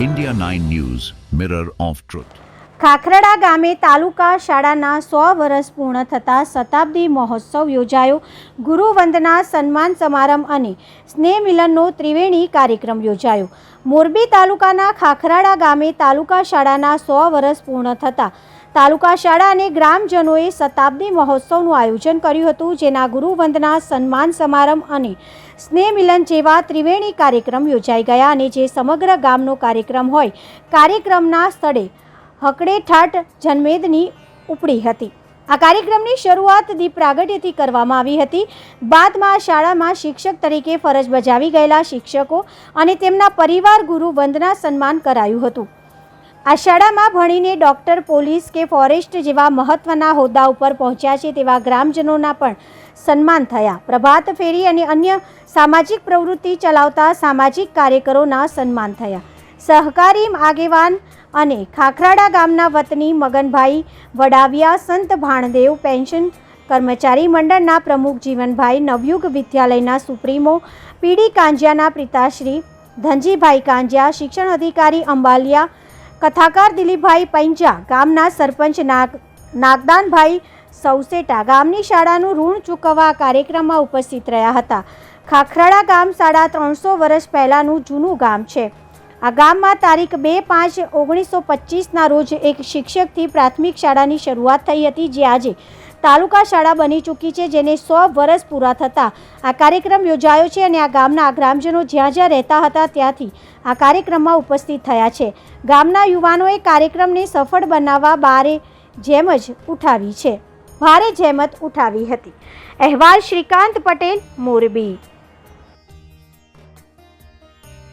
India 9 News, Mirror of Truth. ખાખરડા ગામે તાલુકા શાળાના સો વર્ષ પૂર્ણ થતાં શતાબ્દી મહોત્સવ યોજાયો ગુરુવંદના સન્માન સમારંભ અને સ્નેહ મિલનનો ત્રિવેણી કાર્યક્રમ યોજાયો મોરબી તાલુકાના ખાખરાડા ગામે તાલુકા શાળાના સો વર્ષ પૂર્ણ થતાં તાલુકા શાળા અને ગ્રામજનોએ શતાબ્દી મહોત્સવનું આયોજન કર્યું હતું, જેના ગુરુવંદના સન્માન સમારંભ અને સ્નેહ મિલન જેવા ત્રિવેણી કાર્યક્રમ યોજાઈ ગયા અને જે સમગ્ર ગામનો કાર્યક્રમ હોય, કાર્યક્રમના સ્થળે હકડેઠાટ જન્મેદની ઉપડી હતી. આ કાર્યક્રમની શરૂઆત દીપ પ્રાગટ્યથી કરવામાં આવી હતી. બાદમાં શાળામાં શિક્ષક તરીકે ફરજ બજાવી ગયેલા શિક્ષકો અને તેમના પરિવાર ગુરુ વંદના સન્માન કરાયું હતું. આ શાળામાં ભણીને ડૉક્ટર, પોલીસ કે ફોરેસ્ટ જેવા મહત્ત્વના હોદ્દા ઉપર પહોંચ્યા છે તેવા ગ્રામજનોના પણ સન્માન થયા. પ્રભાત ફેરી અને અન્ય સામાજિક પ્રવૃત્તિ ચલાવતા સામાજિક કાર્યકરોના સન્માન થયા. સહકારી આગેવાન અને ખાખરાડા ગામના વતની મગનભાઈ વડાવિયા, સંત ભાણદેવ પેન્શન કર્મચારી મંડળના પ્રમુખ જીવનભાઈ, નવયુગ વિદ્યાલયના સુપ્રીમો પીડી કાંજિયાના પિતાશ્રી ધનજીભાઈ કાંજિયા, શિક્ષણ અધિકારી અંબાલિયા કથાકાર દિલીપભાઈ પંજા ગામના સરપંચ નાગ નાગદાનભાઈ સૌસેટા ગામની શાળાનું ઋણ ચૂકવવા કાર્યક્રમમાં ઉપસ્થિત રહ્યા હતા. ખાખરાડા ગામ સાડા ત્રણસો વર્ષ પહેલાંનું જૂનું ગામ છે. આ ગામમાં તારીખ બે પાંચ ઓગણીસો પચીસના રોજ એક શિક્ષકથી પ્રાથમિક શાળાની શરૂઆત થઈ હતી, જે આજે તાલુકા શાળા બની ચૂકી છે, જેને સો વર્ષ પૂરા થતાં. આ કાર્યક્રમ યોજાયો છે અને આ ગામના ગ્રામજનો જ્યાં જ્યાં રહેતા હતા ત્યાંથી આ કાર્યક્રમમાં ઉપસ્થિત થયા છે. ગામના યુવાનોએ કાર્યક્રમને સફળ બનાવવા બારે જેમ જ ઉઠાવી છે. ભારે જહેમત ઉઠાવી હતી. અહેવાલ શ્રીકાંત પટેલ, મોરબી.